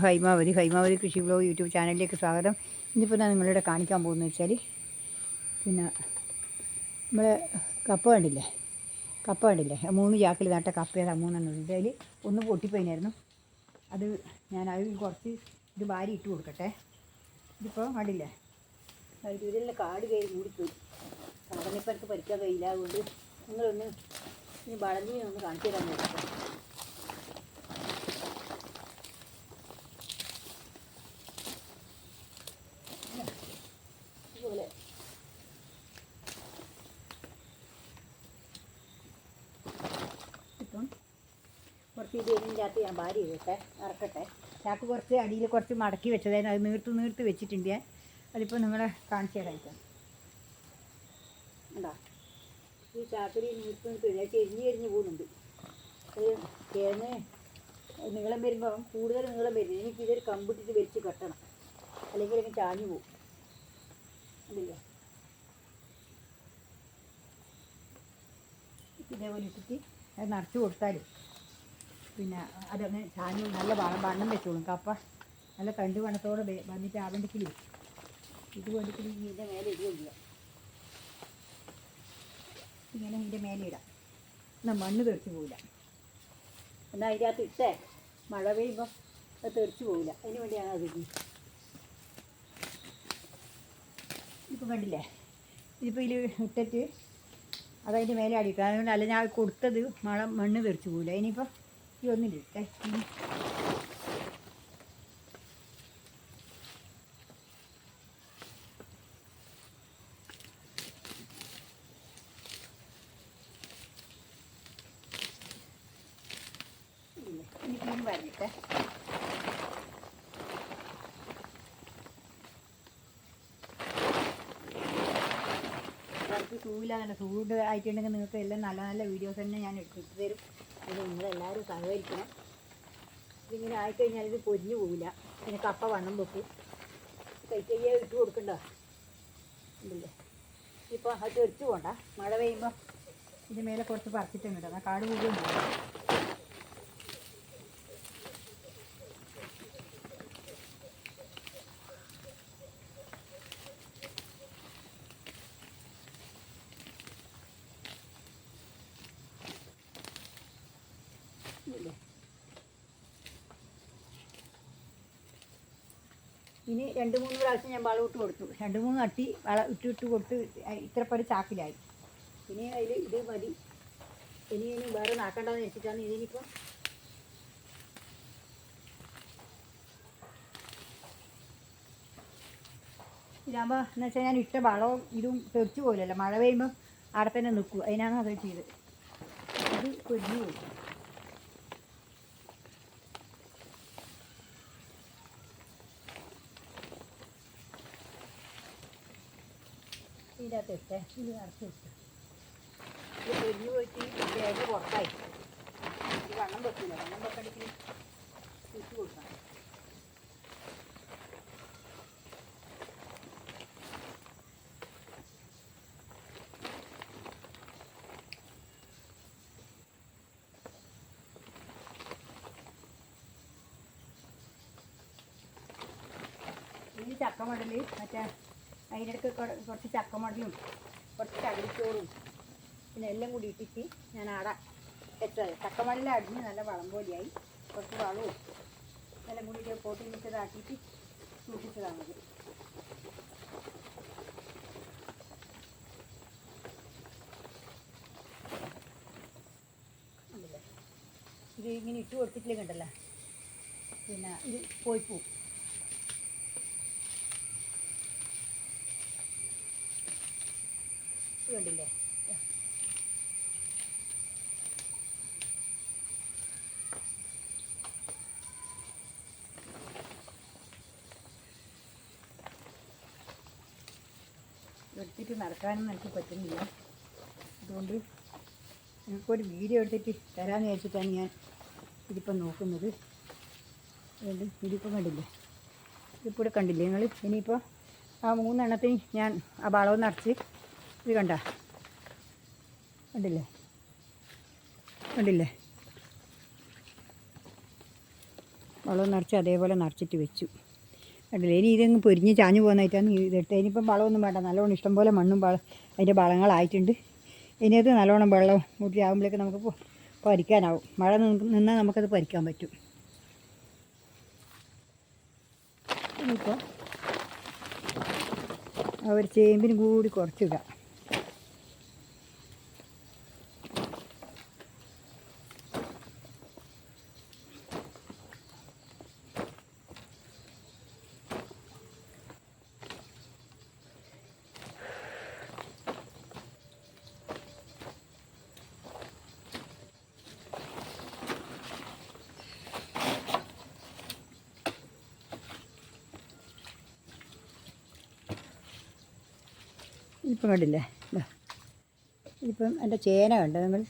ഹൈമാവതി ഹൈമാവതി കൃഷി blog YouTube ചാനലിലേക്ക് സ്വാഗതം. ഇന്നിപ്പോൾ ഞാൻ നിങ്ങളിവിടെ കാണിക്കാൻ പോകുന്നത് വെച്ചാൽ പിന്നെ നമ്മൾ കപ്പ കണ്ടില്ലേ? കപ്പ കണ്ടില്ലേ? മൂന്ന് ചാക്കിൽ നട്ട ഏതാ? മൂന്നെണ്ണം ഉണ്ട്. അതിൽ ഒന്ന് പൊട്ടിപ്പോയിനായിരുന്നു. അത് ഞാൻ അതിൽ കുറച്ച് ഇത് വാരി ഇട്ട് കൊടുക്കട്ടെ. ഇതിപ്പോൾ കണ്ടില്ലേ? ഇതിലുള്ള ഇതിലെ കാട് കയറി മൂടിപ്പോയി. സാധനപ്പുറത്ത് പരിക്കാൻ കഴിയില്ല. അതുകൊണ്ട് നിങ്ങളൊന്ന് ഇനി വളഞ്ഞി ഒന്ന് കാണിച്ചു തരാൻ നോക്കാം ഇതുപോലെ ഇപ്പം കുറച്ച് ഇത് ഇതിന്റെ അകത്ത് ഞാൻ ഭാര്യ ചെയ്തിട്ടെ ഇറക്കട്ടെ ചാക്ക് കുറച്ച് അടിയിൽ കുറച്ച് മടക്കി വെച്ചതായിരുന്നു. അത് നീർത്ത് നീർത്ത് വെച്ചിട്ടുണ്ട് ഞാൻ. അതിപ്പോൾ നിങ്ങളെ കാണിച്ചു തരാം ഉണ്ടോ ഈ ചാക്കിൽ നീർത്ത് നീർത്ത് ചെരിഞ്ഞ് ചെരിഞ്ഞ് പോകുന്നുണ്ട്. കിഴങ്ങ് നീളം വരുമ്പോൾ കൂടുതൽ നീളം വരും. എനിക്ക് ഇതൊരു കമ്പിട്ടിട്ട് വെച്ച് കെട്ടണം. അല്ലെങ്കിൽ എനിക്ക് ചാഞ്ഞു പോകും. അതില്ലേ ഇതേപോലെ ഇട്ടിട്ട് അത് നിറച്ച് കൊടുത്താൽ പിന്നെ അതങ്ങ് ചാഞ്ഞു നല്ല വണ്ണം വെച്ചോളും. കപ്പ നല്ല തണ്ട് വണ്ണത്തോടെ വന്നിട്ട് ആവണ്ടിക്കിൽ ഇത് വേണ്ടിക്കിൽ ഇതിന്റെ മേലെ ഇടുകയില്ല ഇങ്ങനെ ഇതിന്റെ മേലെ ഇടാം. എന്നാൽ മണ്ണ് തെറിച്ച് പോവില്ല. എന്നാൽ അതിന്റെ അകത്ത് ഇട്ടേ. മഴ പെയ്യുമ്പോൾ അത് തെറിച്ച് പോവില്ല. അതിന് വേണ്ടിയാണ് അത് ഇപ്പം കണ്ടില്ലേ? ഇതിപ്പോൾ ഇതിൽ ഇട്ടിട്ട് അതതിന്റെ മേലെ അടിക്കുക അതുകൊണ്ട് അല്ല ഞാൻ കൊടുത്തത് മഴ മണ്ണ് തെറിച്ച് പോവില്ല. ഇനിയിപ്പോൾ ഈ ഒന്നിലിട്ടെ ഇനി വരട്ടെ അവർക്ക് സൂവില്ലാതെ സൂട് ആയിട്ടുണ്ടെങ്കിൽ നിങ്ങൾക്ക് എല്ലാം നല്ല നല്ല വീഡിയോസ് തന്നെ ഞാൻ എടുത്തിട്ട് തരും അത് നിങ്ങളെല്ലാവരും സഹകരിക്കണം. ഇതിങ്ങനെ ആയിക്കഴിഞ്ഞാൽ ഇത് പൊരിഞ്ഞു പോവില്ല. പിന്നെ കപ്പ വണ്ണം വെക്കും. കൈക്കയ്യ ഇട്ട് കൊടുക്കണ്ട. ഉണ്ടല്ലേ? ഇപ്പോൾ അത് തെറിച്ച് പോണ്ട. മഴ പെയ്യുമ്പോൾ ഇതിന്റെ മേലെ കുറച്ച് പറിച്ചിട്ടുണ്ട് എന്നാൽ കാട് പോകുകയും പോകും ഇല്ലേ ഇനി രണ്ട് മൂന്ന് പ്രാവശ്യം ഞാൻ വളം ഇട്ട് കൊടുത്തു. രണ്ട് മൂന്ന് അട്ടി വളം ഇട്ട് ഇട്ട് കൊടുത്ത് ഇത്ര പടി ചാക്കിലായി. ഇനി അതിൽ ഇത് മതി. ഇനി ഇനി വേറെ നാക്കണ്ടെന്ന് വെച്ചിട്ടാണ് ഇതിനിപ്പം ഇതാകുമ്പോൾ എന്ന് വെച്ചാൽ ഞാൻ ഇട്ട വളവും ഇതും തെറിച്ചു പോലല്ലോ മഴ പെയ്യുമ്പോൾ അവിടെ തന്നെ നിൽക്കും. അതിനാണ് അത് ചെയ്ത് ഇത് പൊരിഞ്ഞു പോയി. ഇതിനകത്ത് ഇട്ടേ. ഇത് നിറച്ച് ഇട്ട് ഇത് പൊരിഞ്ഞു പോയിട്ട് ബാഗ് പുറത്തായി. ഇത് വണ്ണം വെക്കില്ല. വണ്ണം വെക്കടിക്ക് ഇട്ട് കൊടുക്കണം. ഈ ചക്കമടൽ മറ്റേ അതിനിടയ്ക്ക് കൊ- കുറച്ച് ചക്കമടലും കുറച്ച് കടലിച്ചോറും പിന്നെ എല്ലാം കൂടി ഇട്ടിട്ട് ഞാൻ ആടെ വെച്ചത്. ചക്കമടൽ അടിഞ്ഞ് നല്ല വളം പോലെയായി. കുറച്ച് വളവും എല്ലാം കൂടി പോട്ടി മിച്ചതാക്കിയിട്ട് സൂക്ഷിച്ചതാണ് ഉണ്ടല്ലേ? ഇത് ഇങ്ങനെ ഇട്ട് കൊടുത്തിട്ടില്ലേ കണ്ടല്ലോ? പിന്നെ ഇത് പോയി പോവും ഇത് കണ്ടില്ലേ? എടുത്തിട്ട് നടക്കാനൊന്നും എനിക്ക് പറ്റുന്നില്ല. അതുകൊണ്ട് നിങ്ങൾക്കൊരു വീഡിയോ എടുത്തിട്ട് തരാമെന്ന് വിചാരിച്ചിട്ടാണ് ഞാൻ ഇതിപ്പം നോക്കുന്നത്. അതുകൊണ്ട് ഇതിപ്പം കണ്ടില്ലേ? ഇതിപ്പോൾ കണ്ടില്ലേ നിങ്ങൾ? ഇനിയിപ്പോൾ ആ മൂന്നെണ്ണത്തിന് ഞാൻ ആ വളവ് നിറച്ച് ഇത് കണ്ട? കണ്ടില്ലേ? കണ്ടില്ലേ? വളം നിറച്ച് അതേപോലെ നിറച്ചിട്ട് വെച്ചു. കണ്ടില്ലേ? ഇനി ഇതങ്ങ് പൊരിഞ്ഞ് ചാഞ്ഞു പോകുന്നതായിട്ടാണ് ഇതിട്ട് ഇനിയിപ്പം വളമൊന്നും വേണ്ട. നല്ലോണം ഇഷ്ടംപോലെ മണ്ണും വള അതിന്റെ വളങ്ങളായിട്ടുണ്ട്. ഇനി അത് നല്ലോണം വെള്ളം കൂട്ടി ആകുമ്പോഴേക്ക് നമുക്ക് പരിക്കാനാവും. മഴ നിന്ന് നിന്നാൽ നമുക്കത് പരിക്കാൻ പറ്റും. ഇനിയിപ്പോൾ ആ ഒരു ചേമ്പിന് കൂടി കുറച്ചിടാം. ഇപ്പം കണ്ടില്ലേ? ഇപ്പം എന്റെ ചേന കണ്ട് നമ്മൾ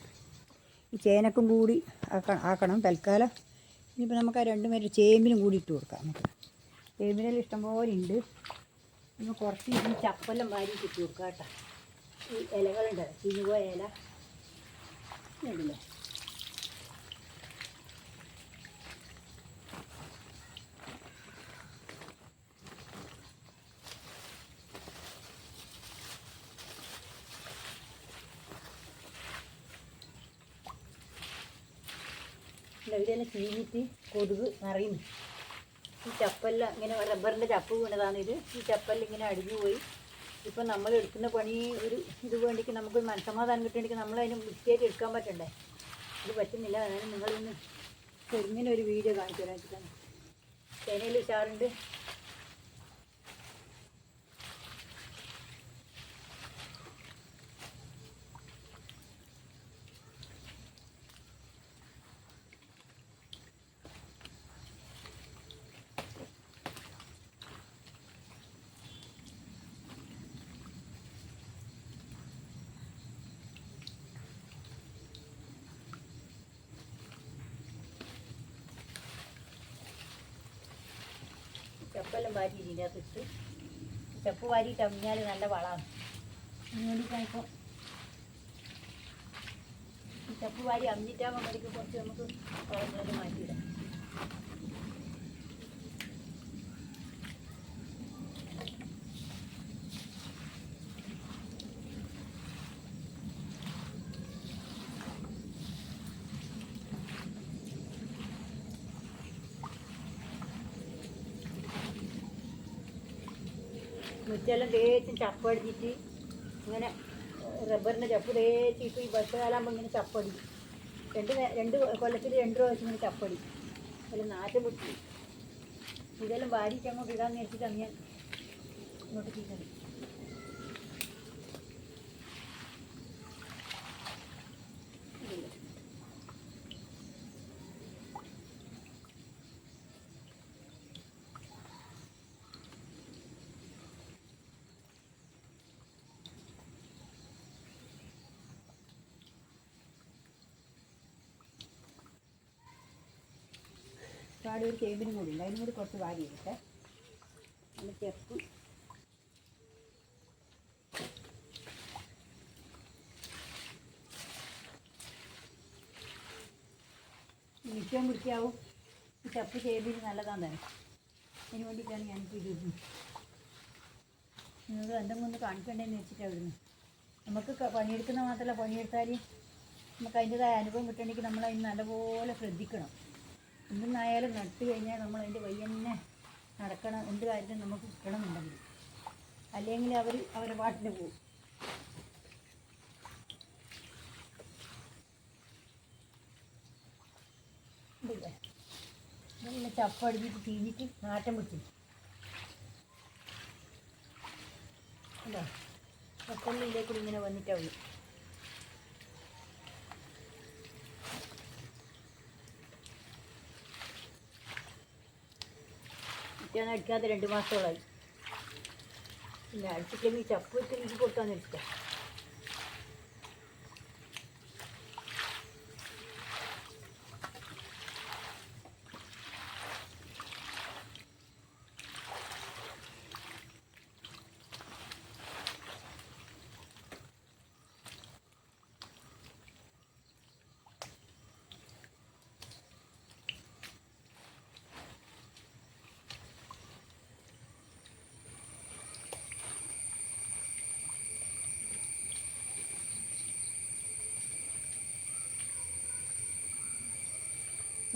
ഈ ചേനക്കും കൂടി ആക്കണം ആക്കണം തൽക്കാലം. ഇനിയിപ്പോൾ നമുക്ക് ആ രണ്ടും പേര് ചേമ്പിനും കൂടി ഇട്ട് കൊടുക്കാം നമുക്ക്. ചേമ്പിനെല്ലാം ഇഷ്ടംപോലെ ഉണ്ട്. നമ്മൾ കുറച്ച് ഈ ചപ്പെല്ലാം വാരി ഇട്ട് കൊടുക്കാം കേട്ടോ. ഈ ഇലകളുണ്ട് ചീഞ്ഞുപോയ ഇല. കണ്ടില്ലേ? ഇവിടെയെല്ലാം ചീഞ്ഞിട്ട് കൊതുക് നിറയും ഈ ചപ്പെല്ലാം ഇങ്ങനെ റബ്ബറിന്റെ ചപ്പ് വീണതാണ് ഇത്. ഈ ചപ്പെല്ലാം ഇങ്ങനെ അടിഞ്ഞു പോയി. ഇപ്പം നമ്മൾ എടുക്കുന്ന പണി ഒരു ഇത് വേണ്ടിക്ക് നമുക്ക് മനസ്സമാധാനം കിട്ടണമെങ്കിൽ നമ്മൾ വൃത്തിയായിട്ട് എടുക്കാൻ പറ്റണ്ടേ? ഇത് പറ്റുന്നില്ല. അതായത് നിങ്ങളിന്ന് ചെറുങ്ങനെ ഒരു വീഡിയോ കാണിച്ചു തരാൻ ചേനയിൽ ഉഷാറുണ്ട്. ചപ്പെല്ലാം വാരി ഇതിനകത്ത് ഇട്ട്. ചപ്പ് വാരിയിട്ട് അമ്മിഞ്ഞാൽ നല്ല വളമാണ്. ചപ്പ് വാരി അമ്മിറ്റാകുമ്പോൾ മതിക്ക് കുറച്ച് നമുക്ക് വളങ്ങളൊക്കെ മാറ്റിയിടാം. മുറ്റെല്ലാം തേച്ച് ചപ്പടിച്ചിട്ട് ഇങ്ങനെ റബ്ബറിന്റെ ചപ്പ് തേച്ചിട്ട് ഈ ബസ് കാലാകുമ്പോൾ ഇങ്ങനെ ചപ്പടി രണ്ട് രണ്ട് കൊല്ലത്തിൽ രണ്ട് പ്രാവശ്യം ഇങ്ങനെ ചപ്പടി അതിൽ നാറ്റം പൊട്ടി. ഇതെല്ലാം വാരിച്ച് അങ്ങോട്ട് ഇടാൻ വെച്ചിട്ടാണ് ഞാൻ ഇങ്ങോട്ട് ചെയ്തത് പാടി ഒരു ചേമ്പിനും കൂടി ഉണ്ട്. അതിനും കൂടി കുറച്ച് വാരി എടുത്തേ. നല്ല ചെപ്പ് മിറ്റവും പിടിക്കാവും. ഈ ചപ്പ് ചേമ്പിന് നല്ലതാണ് അതിന് വേണ്ടിയിട്ടാണ് ഞാനിപ്പോൾ ഇത് നിങ്ങൾ എന്തെങ്കിലും ഒന്ന് കാണിക്കണ്ടേന്ന് വെച്ചിട്ടാണ് ഇവിടുന്ന് നമുക്ക് പണിയെടുക്കുന്ന മാത്രമല്ല പണിയെടുത്താൽ നമുക്ക് അതിന്റെതായ അനുഭവം കിട്ടണമെങ്കിൽ നമ്മൾ അതിന് നല്ലപോലെ ശ്രദ്ധിക്കണം. എന്തെന്നായാലും നട്ട് കഴിഞ്ഞാൽ നമ്മൾ അതിന്റെ വയ്യന്നെ നടക്കണം. എന്ത് കാര്യത്തിനും നമുക്ക് കിട്ടണമെന്നുണ്ടെങ്കിൽ. അല്ലെങ്കിൽ അവർ അവരെ പാട്ടിന് പോകും. നല്ല ചപ്പ ചപ്പടിച്ചിട്ട് തീഞ്ഞിട്ട് നാറ്റം പിടിച്ചു അല്ലോ പെട്ടെന്ന് ഇതിലേക്കൂടി ഇങ്ങനെ വന്നിട്ടാവുള്ളൂ ഞാൻ അടിക്കാതെ രണ്ട് മാസമുള്ളത് പിന്നെ അടിച്ചിട്ടെങ്കിൽ ചപ്പ് വെച്ച് എനിക്ക് കൊടുക്കാന്ന് വെച്ചിട്ടാ.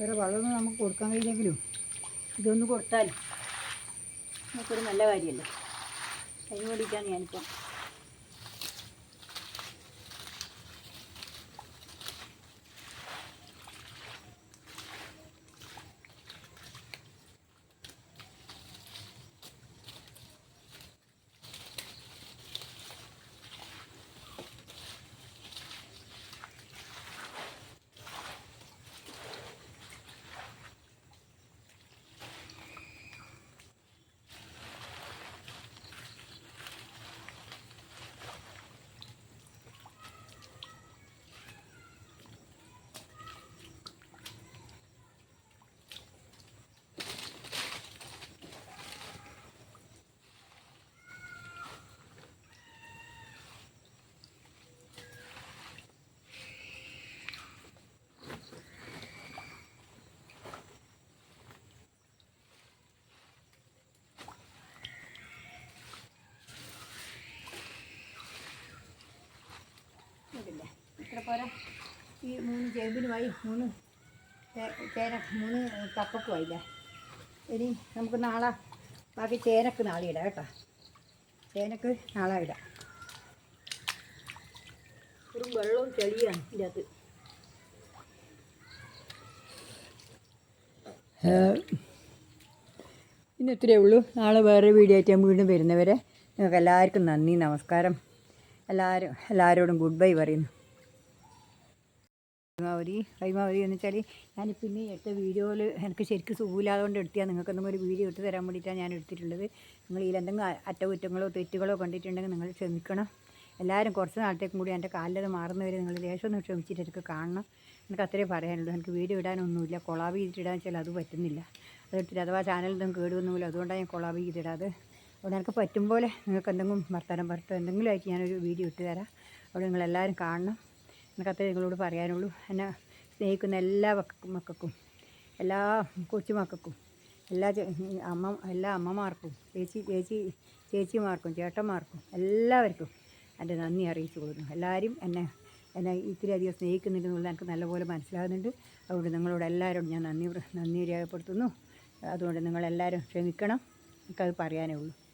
വേറെ വളമൊന്നും നമുക്ക് കൊടുക്കാൻ കഴിയില്ലെങ്കിലും ഇതൊന്ന് കൊടുത്താൽ നമുക്കൊരു നല്ല കാര്യമല്ലേ? അതിന് വേണ്ടിയിട്ടാണ് ഞാനിപ്പോൾ ഇതില്ലേ പോരാ. ഈ മൂന്ന് ചേമ്പിനുമായി മൂന്ന് ചേന മൂന്ന് കപ്പക്കുമായില്ലേ ഇനി നമുക്ക് നാളെ ബാക്കി ചേനക്ക് നാളെ ഇടാം കേട്ടോ. ചേനക്ക് നാളെ ഇടാം. ഒരു വെള്ളവും ചെളിയാണ് ഇതിന്റെ അകത്ത് ഇന്ന് ഇത്രയേ ഉള്ളൂ. നാളെ വേറെ വീഡിയോ ആയിട്ട് ഞാൻ വീണ്ടും വരുന്നവരെ. നിങ്ങൾക്ക് എല്ലാവർക്കും നന്ദി നമസ്കാരം. എല്ലാവരും എല്ലാവരോടും ഗുഡ് ബൈ പറയുന്നു. കൈമാവതി കൈമാവതി എന്ന് വെച്ചാൽ ഞാനിപ്പോൾ ഇന്ന് എടുത്ത വീഡിയോയിൽ എനിക്ക് ശരിക്കും സുഖമില്ലാതുകൊണ്ട് എടുത്തിയാൽ നിങ്ങൾക്ക് എന്തെങ്കിലും ഒരു വീഡിയോ എടുത്ത് തരാൻ വേണ്ടിയിട്ടാണ് ഞാൻ എടുത്തിട്ടുള്ളത്. നിങ്ങൾ ഇതിൽ എന്തെങ്കിലും അറ്റകുറ്റങ്ങളോ തെറ്റുകളോ കണ്ടിട്ടുണ്ടെങ്കിൽ നിങ്ങൾ ക്ഷമിക്കണം. എല്ലാവരും കുറച്ച് നാളത്തേക്കും കൂടി എന്റെ കാലിലത് മാറുന്നവരെ നിങ്ങൾ ലേശം ഒന്ന് ക്ഷമിച്ചിട്ട് എനിക്ക് കാണണം. എനിക്ക് അത്രയും പറയാനുള്ളൂ. എനിക്ക് വീഡിയോ ഇടാനൊന്നുമില്ല. കൊളാബ് ചെയ്തിട്ടിടാൻ വെച്ചാൽ അത് പറ്റുന്നില്ല. അതെടുത്തിട്ട് അഥവാ ചാനലൊന്നും കേടുവൊന്നുമില്ല അതുകൊണ്ടാണ് ഞാൻ കൊളാബ് ചെയ്തിടാതെ അതുകൊണ്ട് എനിക്ക് പറ്റും പോലെ നിങ്ങൾക്ക് എന്തെങ്കിലും വർത്തമാനം പറഞ്ഞിട്ടോ എന്തെങ്കിലും ആയിട്ട് ഞാനൊരു വീഡിയോ ഇട്ട് തരാം. അവിടെ നിങ്ങളെല്ലാവരും കാണണം. അത്രേ നിങ്ങളോട് പറയാനുള്ളൂ. എന്നെ സ്നേഹിക്കുന്ന എല്ലാ മക്ക- മക്കൾക്കും എല്ലാ കൊച്ചുമക്കൾക്കും എല്ലാ അമ്മ എല്ലാ അമ്മമാർക്കും ചേച്ചി ചേച്ചി ചേച്ചിമാർക്കും ചേട്ടന്മാർക്കും എല്ലാവർക്കും എന്റെ നന്ദി അറിയിച്ചു കൊടുക്കുന്നു. എല്ലാവരും എന്നെ എന്നെ ഇത്തിരി അധികം സ്നേഹിക്കുന്നുണ്ടെന്നുള്ളത് എനിക്ക് നല്ലപോലെ മനസ്സിലാകുന്നുണ്ട്. അതുകൊണ്ട് നിങ്ങളോട് എല്ലാവരോടും ഞാൻ നന്ദി നന്ദി രേഖപ്പെടുത്തുന്നു. അതുകൊണ്ട് നിങ്ങളെല്ലാവരും ക്ഷമിക്കണം. എനിക്കത് പറയാനേ ഉള്ളൂ.